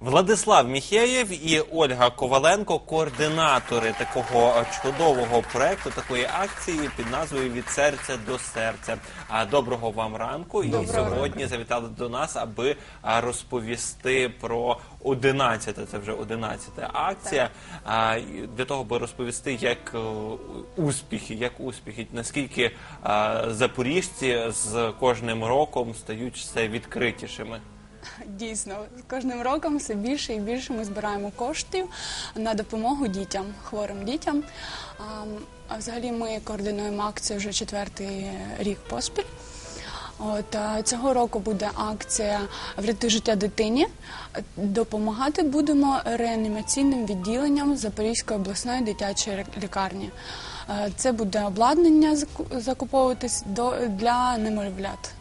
Владислав Міхеєв і Ольга Коваленко координатори такого чудового проекту, такої акції під назвою Від серця до серця. А доброго вам ранку. І сьогодні завітали до нас, аби розповісти про 11, це вже 11 акція. А, для того, аби розповісти, як е, успіхи, як успіхи, наскільки запоріжці з кожним роком стають все відкритішими. Дійсно, з кожним роком все більше і більше ми збираємо коштів на допомогу дітям, хворим дітям. А, взагалі ми координуємо акцію вже четвертий рік поспіль. От цього року буде акція Врятуй життя дитині. Допомагати будемо реанімаційним відділенням Запорізької обласної дитячої лікарні. Е, Це буде обладнання закуповуватись для немовлят,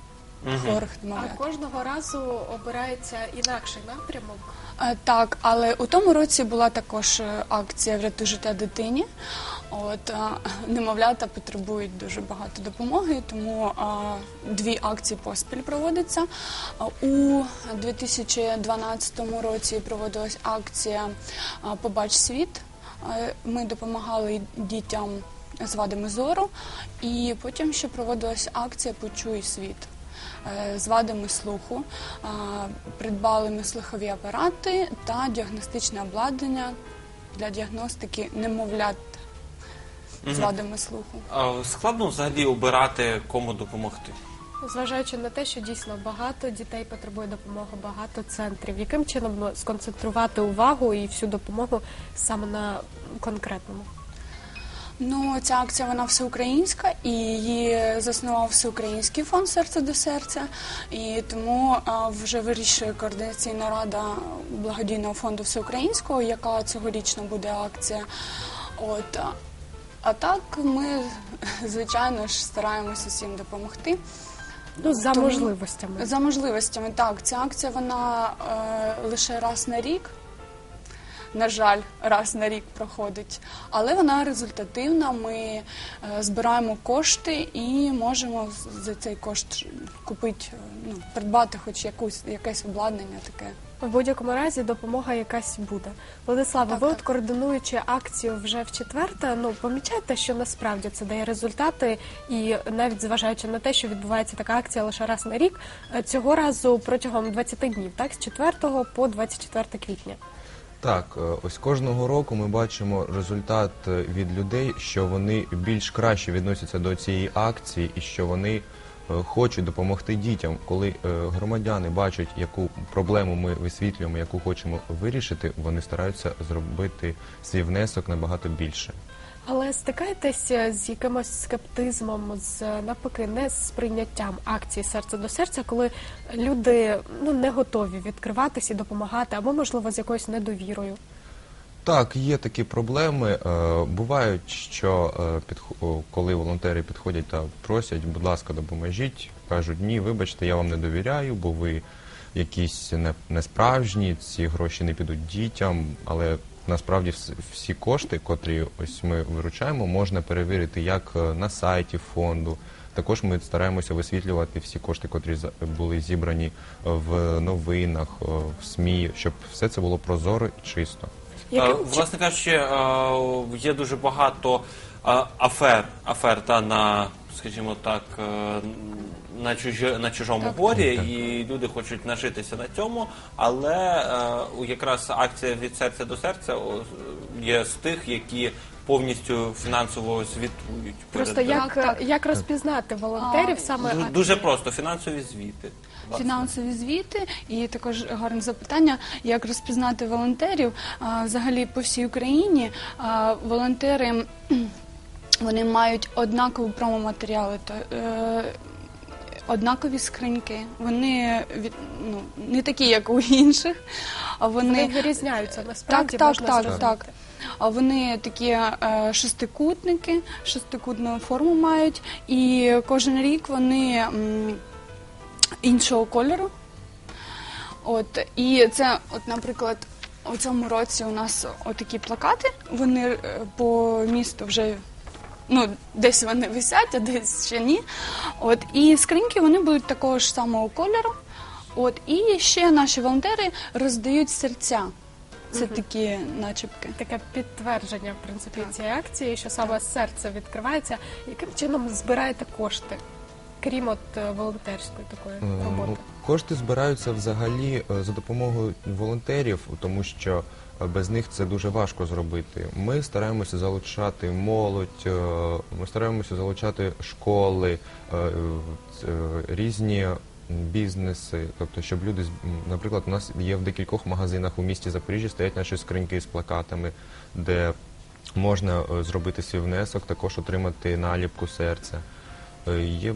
хворих А кожного разу обирається інакший напрямок. Е, Так, але у тому році була також е, акція Врятуй життя дитині. От е, немовлята потребують дуже багато допомоги, тому е, дві акції поспіль проводяться. Е, У 2012 році проводилась акція е, Побач світ. Е, Ми допомагали дітям з вадами зору, і потім ще проводилась акція Почуй світ з вадами слуху. Е, Придбали ми слухові апарати та діагностичне обладнання для діагностики немовлят з вадами слуху. А Складно взагалі обирати, кому допомогти. Зважаючи на те, що дійсно багато дітей потребує допомоги, багато центрів. Яким чином ну, сконцентрувати увагу і всю допомогу саме на конкретному? Ну, ця акція вона всеукраїнська і її заснував всеукраїнський фонд серце до серця. І тому а, вже вирішує координаційна рада благодійного фонду всеукраїнського, яка цьогорічно буде акція. От а- а так ми звичайно ж стараємося усім допомогти. Ну, за Тому- можливостями. За можливостями, так. Ця акція вона е, лише раз на рік. На жаль, раз на рік проходить, але вона результативна. Ми е, збираємо кошти і можемо за цей кошт купити, е, ну, придбати хоч якусь якесь обладнання таке. В будь-якому разі допомога якась буде. Владислава, ви от координуючи акцію вже в четверте, ну помічаєте, що насправді це дає результати, і навіть зважаючи на те, що відбувається така акція лише раз на рік, е, цього разу протягом 20 днів, так з 4 по 24 квітня. Так, е, ось кожного року ми бачимо результат е, від людей, що вони більш краще відносяться до цієї акції і що вони е, хочуть допомогти дітям. Коли громадяни бачать, яку проблему ми висвітлюємо, яку хочемо вирішити, вони стараються зробити свій внесок набагато більше. Але стикаєтеся з якимось скептизмом, з навпаки, не з прийняттям акції серце до серця, коли люди ну не готові відкриватися і допомагати, або можливо з якоюсь недовірою. Так, є такі проблеми. Е, Бувають, що е, коли волонтери підходять та просять, будь ласка, допоможіть, кажуть, ні, вибачте, я вам не довіряю, бо ви якісь не, несправжні, ці гроші не підуть дітям, але насправді всі кошти, котрі ось ми виручаємо, можна перевірити як е, на сайті фонду. Також ми стараємося висвітлювати всі кошти, котрі були зібрані в новинах, е, в СМІ, щоб все це було прозоро і чисто. Е, Власне кажучи, е, є дуже багато е, афер, афер та на, скажімо так, е, на, чужі, на чужому горі, Так. і люди хочуть нажитися на цьому, але е, якраз акція від серця до серця є з тих, які повністю фінансово звітують. Просто перед- як, Так, так. як розпізнати волонтерів саме Ду- дуже просто фінансові звіти. власне. Фінансові звіти і також гарне запитання, як розпізнати волонтерів. А, Взагалі по всій Україні а, волонтери вони мають однакові промоматеріали, то е, однакові скриньки. Вони від, ну, не такі, як у інших. А Вони вони вирізняються насправді. так, можна так, так, так. А вони такі е, шестикутники, шестикутну форму мають, і кожен рік вони м, іншого кольору. От і це, от, наприклад, у цьому році у нас отакі плакати. Вони е, по місту вже. Ну, десь вони висять, а десь ще ні. От, і скриньки вони будуть такого ж самого кольору. От і ще наші волонтери роздають серця. Це такі начебки. Таке підтвердження в принципі цієї акції, що саме серце відкривається. Яким чином збираєте кошти, крім от е, волонтерської такої Е, роботи? Кошти збираються взагалі е, за допомогою волонтерів, тому що е, без них це дуже важко зробити. Ми стараємося залучати молодь, е, ми стараємося залучати школи, різні бізнеси, тобто, щоб люди, наприклад, у нас є в декількох магазинах у місті Запоріжжя стоять наші скриньки з плакатами, де можна зробити свій внесок, також отримати наліпку серця. Є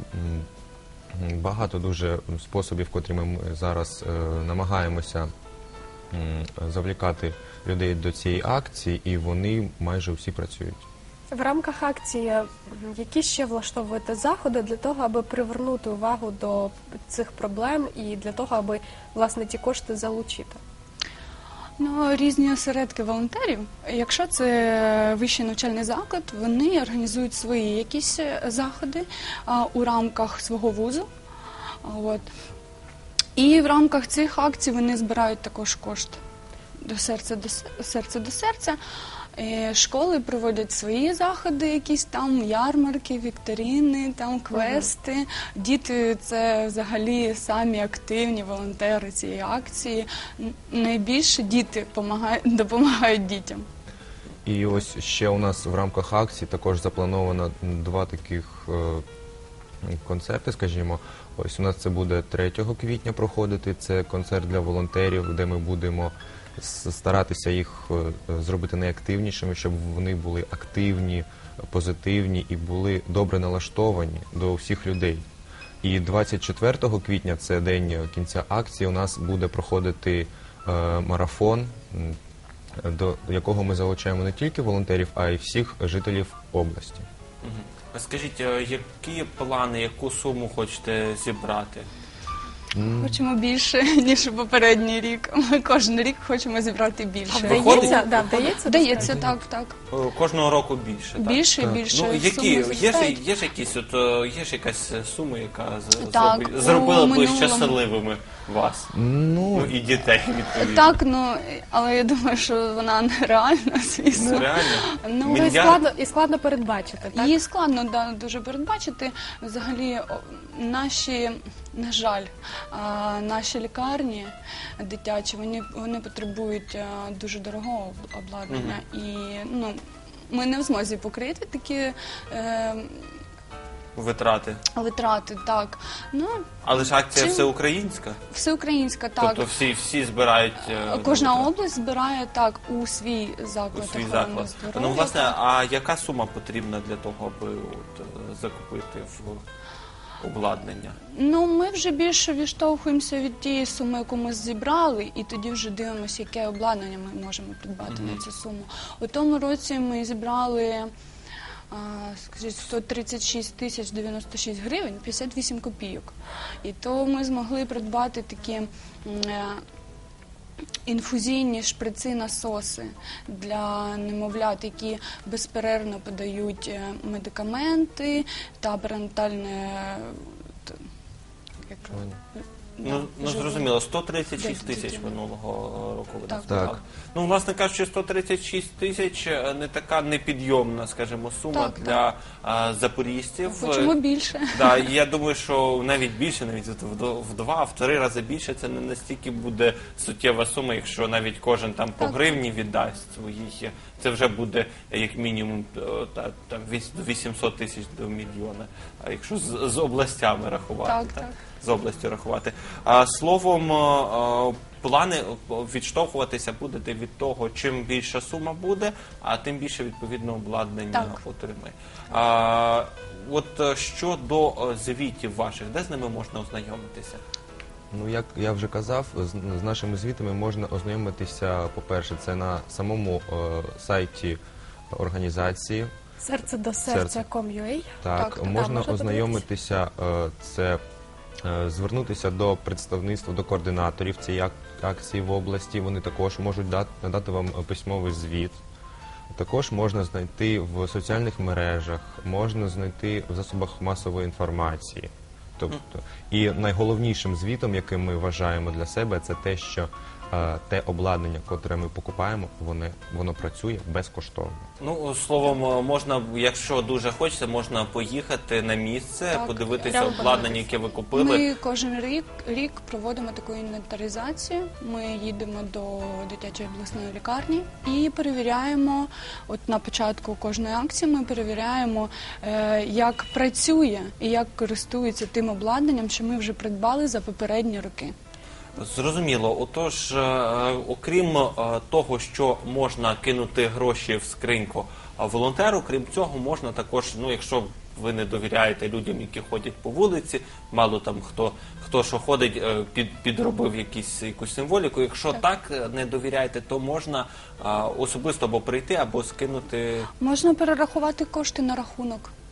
багато дуже способів, котрі ми зараз е, намагаємося завлікати людей до цієї акції, і вони майже всі працюють. В рамках акції які ще влаштовуєте заходи для того, аби привернути увагу до цих проблем і для того, аби власне ті кошти залучити? Ну, різні осередки волонтерів. Якщо це вищий навчальний заклад, вони організують свої якісь е, заходи а, у рамках свого вузу. А, От. І в рамках цих акцій вони збирають також кошти до серця до серця до серця. Е, Школи проводять свої заходи, якісь там ярмарки, вікторини, там квести. Діти це взагалі самі активні волонтери цієї акції. Найбільше діти помагають, допомагають дітям. І ось ще у нас в рамках акції також заплановано два таких е, концерти, скажімо. Ось у нас це буде 3 квітня проходити. Це концерт для волонтерів, де ми будемо старатися їх е, зробити найактивнішими, щоб вони були активні, позитивні і були добре налаштовані до всіх людей. І 24 квітня, це день кінця акції, у нас буде проходити е, марафон, до якого ми залучаємо не тільки волонтерів, а й всіх жителів області. Скажіть, е, які плани, яку суму хочете зібрати? Хочемо більше, ніж попередній рік. Ми кожен рік хочемо зібрати більше. Вдається, да, вдається, Вдається, так, так. Е, Кожного року більше, так? Більше і більше. Ну, які, суми є ж, зростають. є ж якісь, от, е, є ж якась е, сума, яка з- Так, зроби- у зробила б минулому- щасливими вас? Ну, Ну, і дітей, відповідно. Так, ну але я думаю, що вона нереальна, звісно. Реально? Ну, Ну, і Мільярд? складно, і складно передбачити, так? Її складно да, дуже передбачити. Взагалі, о, наші, на жаль, наші лікарні дитячі, вони, вони потребують дуже дорогого об- обладнання. І ну, ми не в змозі покрити такі е, Витрати. витрати. Так. Ну, Але ж акція Чим- всеукраїнська. всеукраїнська, так. Тобто всі, всі збирають. е, Кожна витрати. область збирає так у свій у заклад свій заклад. здоров'я. Ну, власне, а яка сума потрібна для того, аби от, е, закупити в обладнання? Ну, ми вже більше відштовхуємося від тієї суми, яку ми зібрали, і тоді вже дивимося, яке обладнання ми можемо придбати на цю суму. У тому році ми зібрали. а, Скажіть, 136 тисяч 96 гривень, 58 копійок. І то ми змогли придбати такі м, е, інфузійні шприци насоси для немовлят, які безперервно подають е, медикаменти та перинатальне як Ну, Да, ну живе. зрозуміло, 136 Десять тисяч дітей. минулого року ви Так. Так. Ну, власне кажучи, 136 тисяч е, не така непідйомна, скажімо, сума Так, для а, запоріжців. Хочемо більше. Да, і я думаю, що навіть більше, навіть в до- в два, в три рази більше це не настільки буде суттєва сума, якщо навіть кожен там по Так. гривні віддасть своїх. Це вже буде як мінімум е, та, там, віс- 800 тисяч до мільйона. А якщо з, з областями рахувати, Так, так? так. з областю рахувати. Словом, плани е, відштовхуватися будете від того, чим більша сума буде, а тим більше відповідно обладнання Так. отримає. От е, щодо е, звітів ваших, де з ними можна ознайомитися? Ну, як я вже казав, з, з нашими звітами можна ознайомитися, по-перше, це на самому е, сайті організації. Серце до Серце. серця com.ua. Так, Так, можна можна ознайомитися, е, це звернутися до представництва, до координаторів цієї акції в області. Вони також можуть дати, надати вам е, письмовий звіт. Також можна знайти в соціальних мережах, можна знайти в засобах масової інформації. Тобто, і найголовнішим звітом, яким ми вважаємо для себе, це те, що е, те обладнання, котре ми покупаємо, воно, воно працює безкоштовно. Ну, словом, можна, якщо дуже хочеться, можна поїхати на місце, Так, подивитися прямо обладнання, яке ви купили. Ми кожен рік рік проводимо таку інвентаризацію. Ми їдемо до дитячої обласної лікарні і перевіряємо. От на початку кожної акції ми перевіряємо, е, як працює і як користується тим обладнанням, що ми вже придбали за попередні роки. Зрозуміло. Отож, е, окрім е, того, що можна кинути гроші в скриньку волонтеру, крім цього, можна також, ну якщо ви не довіряєте людям, які ходять по вулиці, мало там хто хто що ходить, е, під, підробив якісь якусь символіку. Якщо так, е, не довіряєте, то можна е, особисто або прийти, або скинути Можна перерахувати кошти на рахунок е,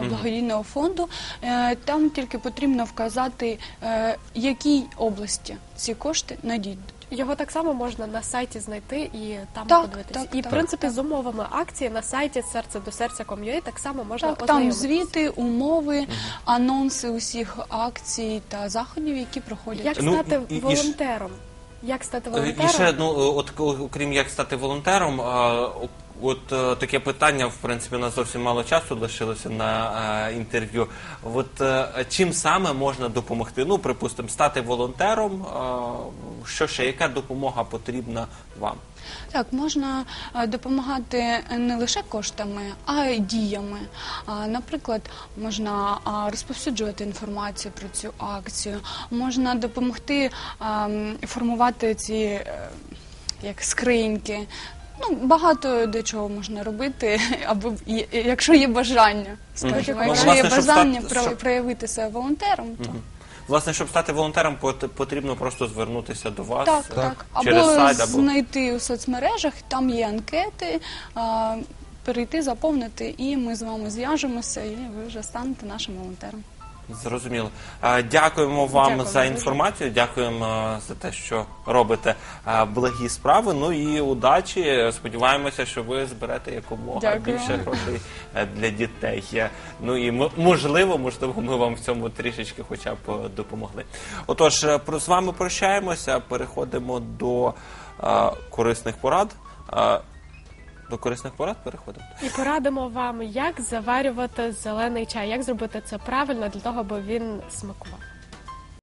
благодійного фонду. Е, Там тільки потрібно вказати, е, якій області ці кошти надійдуть. Його так само можна на сайті знайти і там Так, подивитися. так, і в так, принципі так. з умовами акції на сайті серце до серця так само можна Так, там звіти, умови, анонси усіх акцій та заходів, які проходять. Як Ну, стати і- і волонтером? Як стати Е, волонтером? І ще ну от окрім як стати волонтером, от е, таке питання, в принципі, у нас зовсім мало часу лишилося на е, інтерв'ю. От е, чим саме можна допомогти? Ну, припустимо, стати волонтером. Що ще яка допомога потрібна вам? Так, можна допомагати не лише коштами, а й діями. Наприклад, можна розповсюджувати інформацію про цю акцію, можна допомогти а, м, формувати ці як скриньки. Ну, багато до чого можна робити, аби є- якщо є бажання, скажімо, Ну, якщо власне, є щоб бажання стати- про- щоб- проявити себе волонтером, то Власне, щоб стати волонтером, пот- потрібно просто звернутися до вас Так, е, так. через Або сайт, або знайти у соцмережах, там є анкети, а, перейти, заповнити, і ми з вами зв'яжемося, і ви вже станете нашим волонтером. Зрозуміло. Е, Дякуємо вам Дякуємо за дуже. інформацію. Дякуємо е, за те, що робите е, благі справи. Ну і удачі. Сподіваємося, що ви зберете якомога Дякую. більше грошей е, для дітей. Е, Ну і м- можливо, можливо, ми вам в цьому трішечки, хоча б е, допомогли. Отож, е, про- з вами прощаємося. Переходимо до е, корисних порад. Е, До корисних порад переходимо. І порадимо вам, як заварювати зелений чай, як зробити це правильно для того, аби він смакував.